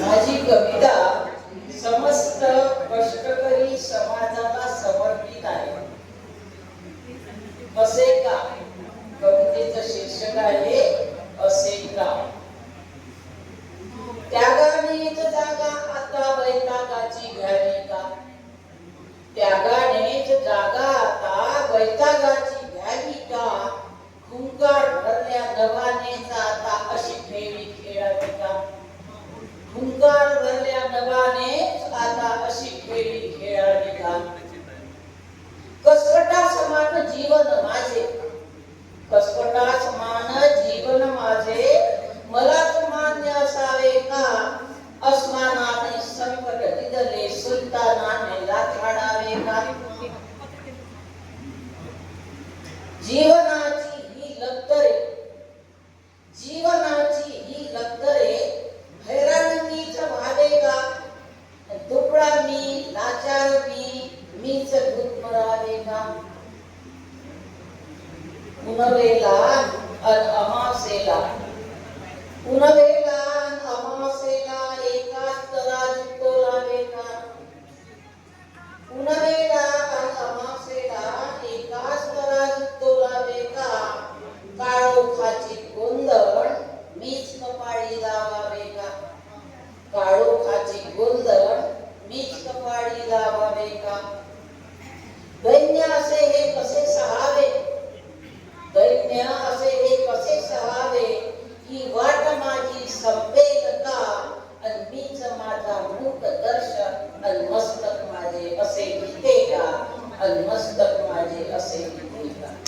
माझी कविता समस्त कष्टकरी समाजाला समर्पित आहे. असे का? कवितेचं शीर्षक आहे असे का? त्यागाने जागा आता वैतागाची घ्यावी का? त्यागाने जागा आता वैतागाची घ्यावी का? हुंकार भरल्या नभानेच हुंकार भरल्या नभानेच आता अशी खेळी खेळावी का कसकटा समान जीवन माझे. कसकटा समान जीवन माझे. मलाच मान्य असावे का? अस्मानाने संकट दिदले सुलतानाने लाथाडावे का? जीवनाची मीच गुदमरावे का उनवेला अन अमासेला। उनवेला अन अमासेला एकाच तराजू तोलावे उनवेला अन अमासेला एकाच तराजू तोलावे का काळोखाची அது மசித குமாரி அசைக்கிறார்